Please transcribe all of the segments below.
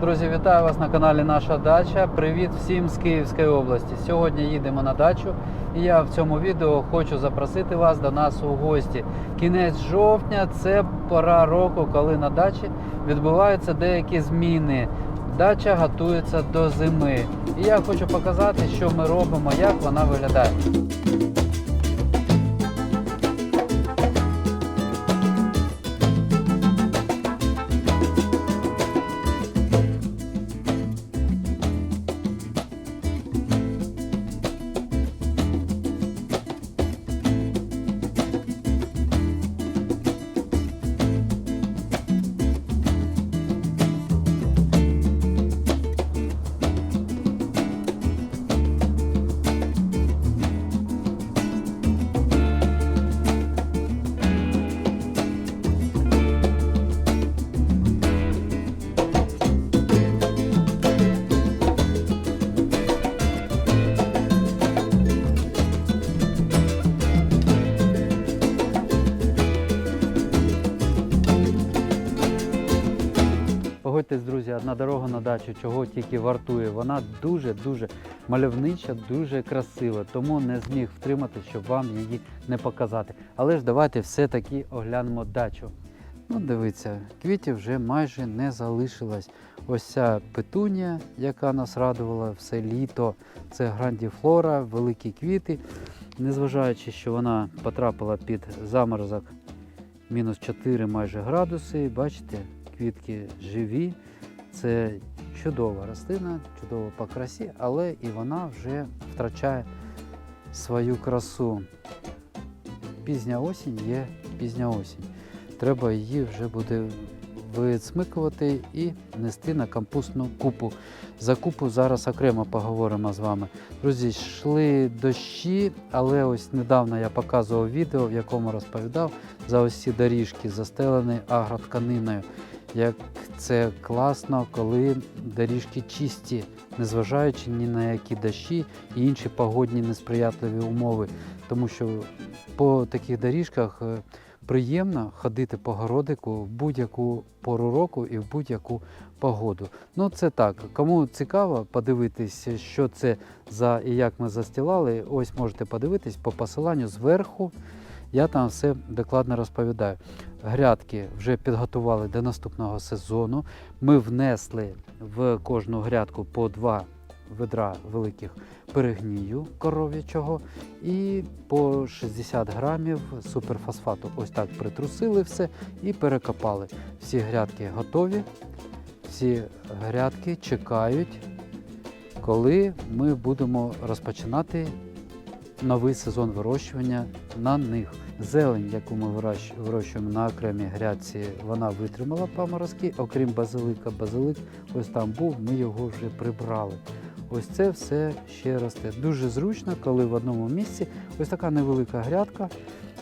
Друзі, вітаю вас на каналі Наша Дача. Привіт всім з Київської області. Сьогодні їдемо на дачу, і я в цьому відео хочу запросити вас до нас у гості. Кінець жовтня це пора року, коли на дачі відбуваються деякі зміни. Дача готується до зими. І я хочу показати, що ми робимо, як вона виглядає. Одна дорога на дачу, чого тільки вартує. Вона дуже-дуже мальовнича, дуже красива, тому не зміг втримати, щоб вам її не показати. Але ж давайте все-таки оглянемо дачу. Ну, дивіться, квітів вже майже не залишилось. Ось ця петунія, яка нас радувала все літо. Це грандіфлора, великі квіти. Незважаючи, що вона потрапила під заморозок мінус 4 майже градуси, бачите, квітки живі. Це чудова рослина, чудова по красі, але і вона вже втрачає свою красу. Пізня осінь є пізня осінь. Треба її вже буде висмикувати і нести на кампусну купу. За купу зараз окремо поговоримо з вами. Друзі, йшли дощі, але ось недавно я показував відео, в якому розповідав за ось ці доріжки, застелені агротканиною. Як це класно, коли доріжки чисті, незважаючи ні на які дощі і інші погодні несприятливі умови. Тому що по таких доріжках е, приємно ходити по городику в будь-яку пору року і в будь-яку погоду. Ну це так. Кому цікаво подивитись, що це за і як ми застілали, ось можете подивитись по посиланню зверху. Я там все докладно розповідаю. Грядки вже підготували до наступного сезону. Ми внесли в кожну грядку по два ведра великих перегнію коров'ячого і по 60 грамів суперфосфату. Ось так притрусили все і перекопали. Всі грядки готові, всі грядки чекають, коли ми будемо розпочинати новий сезон вирощування на них. Зелень, яку ми вирощуємо на окремій грядці, вона витримала поморозки, окрім базилика. Базилик ось там був, ми його вже прибрали. Ось це все ще росте. Дуже зручно, коли в одному місці ось така невелика грядка,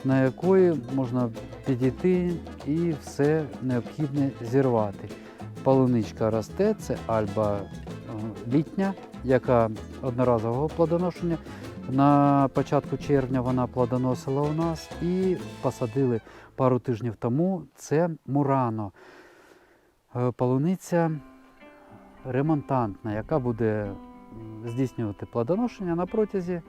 на якої можна підійти і все необхідне зірвати. Полуничка росте, це альба е, літня, яка одноразового плодоношення. На початку червня вона плодоносила у нас і посадили пару тижнів тому. Це Мурано. Е, Полуниця ремонтантна, яка буде здійснювати плодоношення на протязі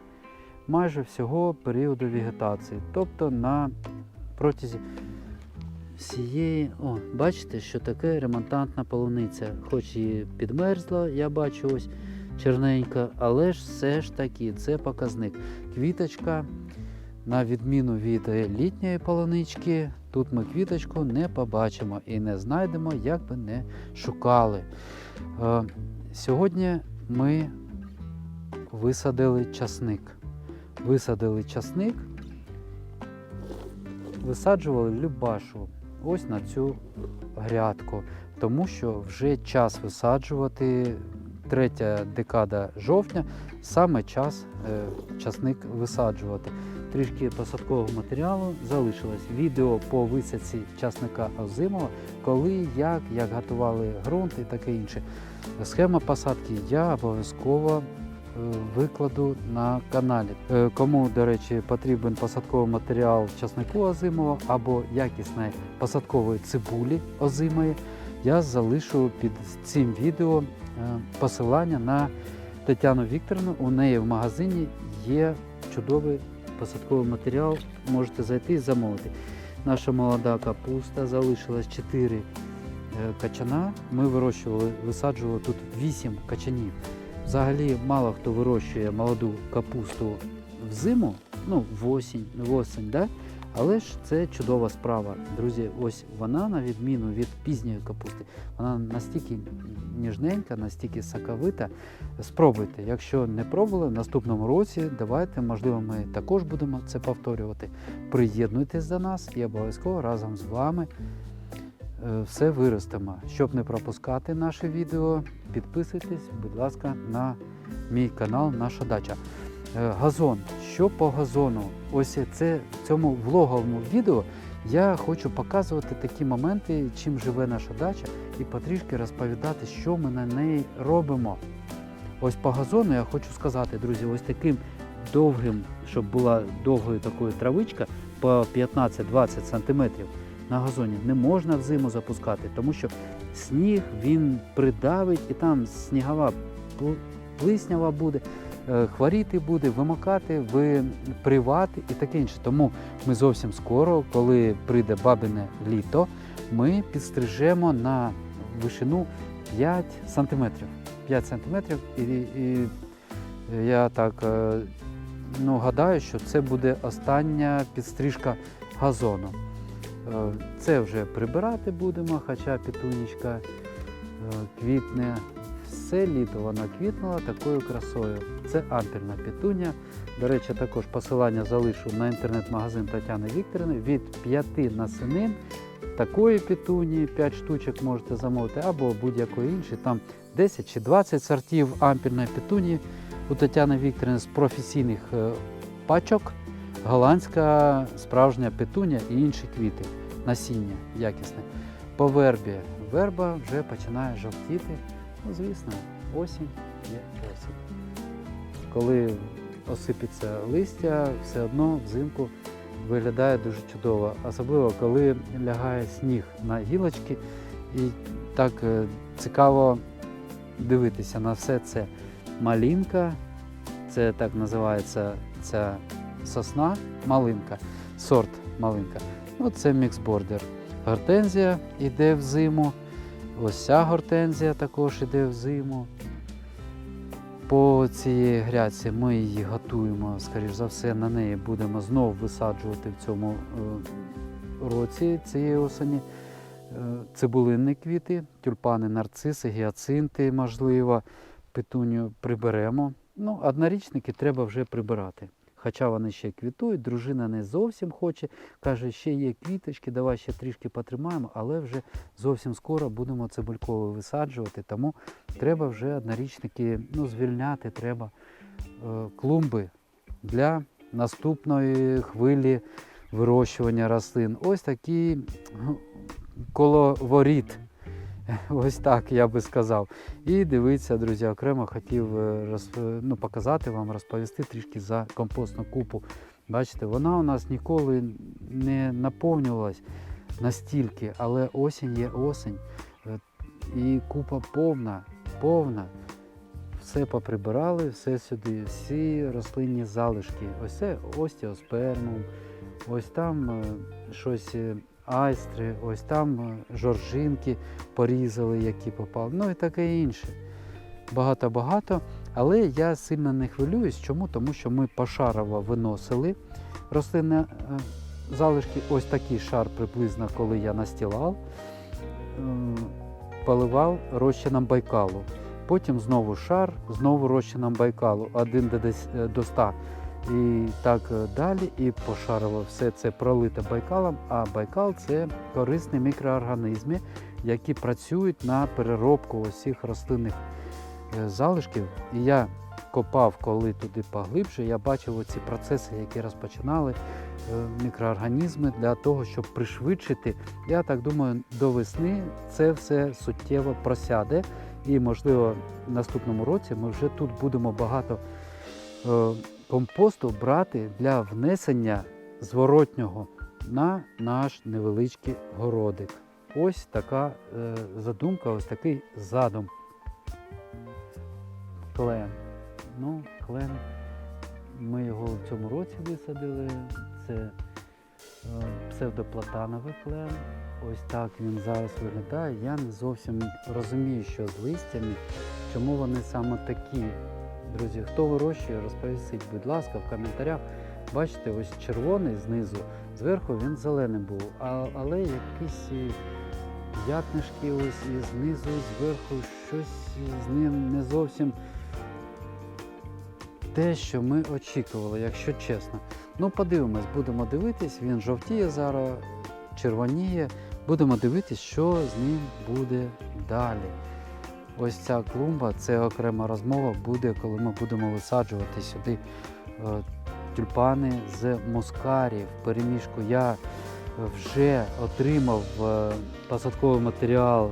майже всього періоду вегетації. Тобто на протязі всієї. О, бачите, що таке ремонтантна полуниця. Хоч і підмерзла, я бачу ось черненька, але ж все ж таки це показник. Квіточка, на відміну від е, літньої полунички, тут ми квіточку не побачимо і не знайдемо, як би не шукали. Е, Сьогодні ми висадили часник. Висадили часник, висаджували любашу ось на цю грядку, тому що вже час висаджувати третя декада жовтня, саме час е, часник висаджувати. Трішки посадкового матеріалу залишилось. Відео по висадці часника озимого, коли, як, як готували ґрунт і таке інше. Схема посадки я обов'язково е, викладу на каналі. Е, Кому, до речі, потрібен посадковий матеріал часнику озимого або якісної посадкової цибулі озимої, я залишу під цим відео посилання на Тетяну Вікторівну. У неї в магазині є чудовий посадковий матеріал. Можете зайти і замовити. Наша молода капуста залишилась 4 качана. Ми вирощували, висаджували тут 8 качанів. Взагалі мало хто вирощує молоду капусту взиму, ну, в осінь, в осінь, да? Але ж це чудова справа. Друзі, ось вона, на відміну від пізньої капусти, вона настільки ніжненька, настільки соковита. Спробуйте. Якщо не пробували, в наступному році давайте, можливо, ми також будемо це повторювати. Приєднуйтесь до нас і обов'язково разом з вами е, все виростемо. Щоб не пропускати наше відео, підписуйтесь, будь ласка, на мій канал Наша дача. Е, Газон. Що по газону? Ось це в цьому влоговому відео я хочу показувати такі моменти, чим живе наша дача, і потрішки розповідати, що ми на неї робимо. Ось по газону я хочу сказати, друзі, ось таким довгим, щоб була довгою такою травичка по 15-20 см на газоні не можна взиму запускати, тому що сніг він придавить і там снігова плиснява буде, хворіти буде, вимокати, випривати і таке інше. Тому ми зовсім скоро, коли прийде бабине літо, ми підстрижемо на вишину 5 сантиметрів. 5 сантиметрів і, і я так е, ну, гадаю, що це буде остання підстрижка газону. Е, Це вже прибирати будемо, хоча петунічка е, квітне. Все літо вона квітнула такою красою. Це ампірна петуня. До речі, також посилання залишу на інтернет-магазин Тетяни Вікторівни від 5 насінин. Такої петунії 5 штучок можете замовити, або будь-якої іншої. Там 10 чи 20 сортів ампірної петунії у Тетяни Вікторівни з професійних е, пачок голландська справжня петуня і інші квіти, насіння якісне. По вербі. Верба вже починає жовтіти. Ну, звісно, осінь є осінь. Коли осипеться листя, все одно взимку виглядає дуже чудово. Особливо, коли лягає сніг на гілочки, і так е, цікаво дивитися на все це. Малінка, це так називається ця сосна, малинка, сорт малинка. Ну, це міксбордер. Гортензія йде в зиму. Ось ця гортензія також йде в зиму. По цій грядці ми її готуємо, скоріш за все, на неї будемо знову висаджувати в цьому е, році цієї осені. Е, Цибулинні квіти, тюльпани, нарциси, гіацинти, можливо, петуню приберемо. Ну, однорічники треба вже прибирати. Хоча вони ще квітують, дружина не зовсім хоче, каже, ще є квіточки, давай ще трішки потримаємо, але вже зовсім скоро будемо цибульково висаджувати, тому треба вже однорічники ну, звільняти, треба е, клумби для наступної хвилі вирощування рослин. Ось такий ну, коловоріт. Ось так я би сказав. І дивіться, друзі, окремо хотів е, розп- ну, показати вам, розповісти трішки за компостну купу. Бачите, вона у нас ніколи не наповнювалась настільки, але осінь є осінь. Е, І купа повна, повна. Все поприбирали, все сюди, всі рослинні залишки. Ось це остеоспермум, ось там е, щось айстри, ось там е, жоржинки порізали, які попали, ну і таке інше. Багато-багато. Але я сильно не хвилююсь. Чому? Тому що ми пошарово виносили рослинні е, залишки. Ось такий шар приблизно, коли я настілав, е, поливав розчином байкалу. Потім знову шар, знову розчином байкалу, один десь е, до 100. І так е, далі, і пошарово все це пролите байкалом. А байкал це корисні мікроорганізми, які працюють на переробку усіх рослинних е, залишків. І я копав, коли туди поглибше, я бачив оці процеси, які розпочинали е, мікроорганізми для того, щоб пришвидшити. Я так думаю, до весни це все суттєво просяде. І, можливо, в наступному році ми вже тут будемо багато компосту брати для внесення зворотнього на наш невеличкий городик. ось така е, задумка, ось такий задум. Клен. Ну, клен. Ми його в цьому році висадили. Це е, псевдоплатановий клен. Ось так він зараз виглядає. Я не зовсім розумію, що з листями, чому вони саме такі. Друзі, хто вирощує, розповісіть, будь ласка, в коментарях. Бачите, ось червоний знизу, зверху він зелений був, а, але якісь і п'ятнишки ось і знизу, і зверху щось з ним не зовсім те, що ми очікували, якщо чесно. Ну, подивимось, будемо дивитись, він жовтіє зараз, червоніє. Будемо дивитись, що з ним буде далі. Ось ця клумба це окрема розмова буде, коли ми будемо висаджувати сюди е, тюльпани з мускарів. Переміжку я вже отримав е, посадковий матеріал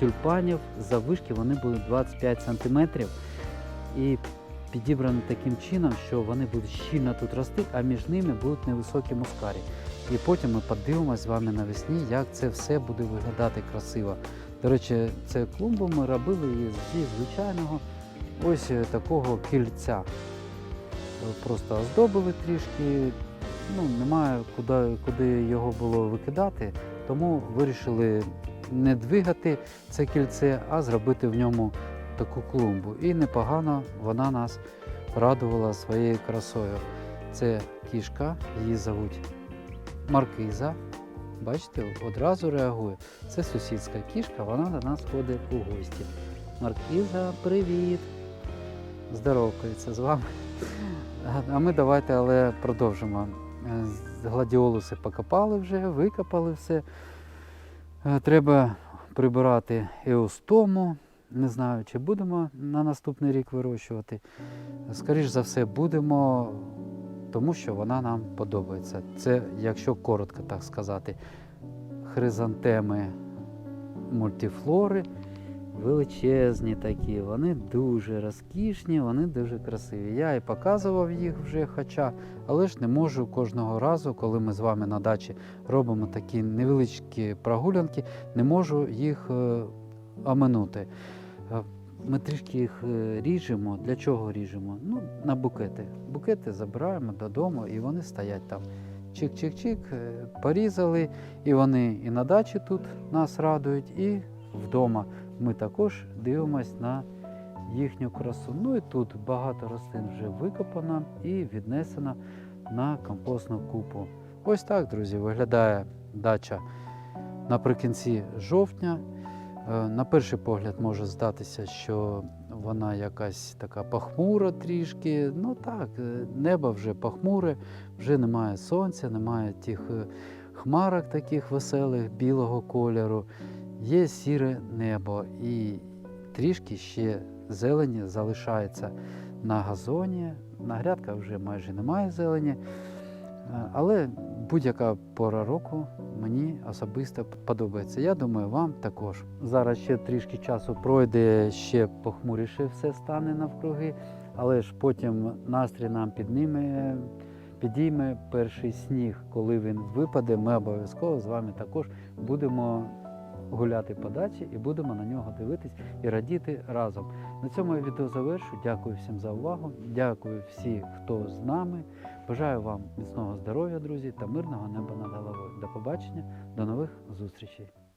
тюльпанів. Заввишки вони були 25 см і підібрані таким чином, що вони будуть щільно тут рости, а між ними будуть невисокі мускарі. І потім ми подивимось з вами навесні, як це все буде виглядати красиво. До речі, цю клумбу ми робили зі звичайного ось е, такого кільця. Е, Просто оздобили трішки, ну, немає куди, куди його було викидати, тому вирішили не двигати це кільце, а зробити в ньому таку клумбу. І непогано вона нас радувала своєю красою. Це кішка, її зовуть Маркиза. Бачите, одразу реагує. Це сусідська кішка, вона до нас ходить у гості. Маркіза, привіт! Здоровкається з вами. А ми давайте але продовжимо. Гладіолуси покопали вже, викопали все. Е, Треба прибирати еустому. Не знаю, чи будемо на наступний рік вирощувати. Скоріш за все, будемо, тому що вона нам подобається. Це, якщо коротко так сказати, хризантеми мультифлори величезні такі, вони дуже розкішні, вони дуже красиві. Я і показував їх вже, хоча, але ж не можу кожного разу, коли ми з вами на дачі робимо такі невеличкі прогулянки, не можу їх е, оминути. Ми трішки їх е, ріжемо. Для чого ріжемо? Ну, на букети. Букети забираємо додому і вони стоять там. Чик-чик-чик, е, порізали, і вони і на дачі тут нас радують, і вдома ми також дивимось на їхню красу. Ну і тут багато рослин вже викопано і віднесено на компостну купу. Ось так, друзі, виглядає дача наприкінці жовтня. Е, На перший погляд може здатися, що вона якась така похмура трішки. Ну так, е, небо вже похмуре, вже немає сонця, немає тих е, хмарок таких веселих білого кольору. Є сіре небо і трішки ще зелені залишається на газоні. На грядках вже майже немає зелені. Але будь-яка пора року мені особисто подобається. Я думаю, вам також. Зараз ще трішки часу пройде, ще похмуріше все стане навкруги, але ж потім настрій нам підніме, підійме перший сніг. Коли він випаде, ми обов'язково з вами також будемо гуляти по дачі і будемо на нього дивитись і радіти разом. На цьому я відео завершу. Дякую всім за увагу. Дякую всім, хто з нами. Бажаю вам міцного здоров'я, друзі, та мирного неба над головою. До побачення, до нових зустрічей.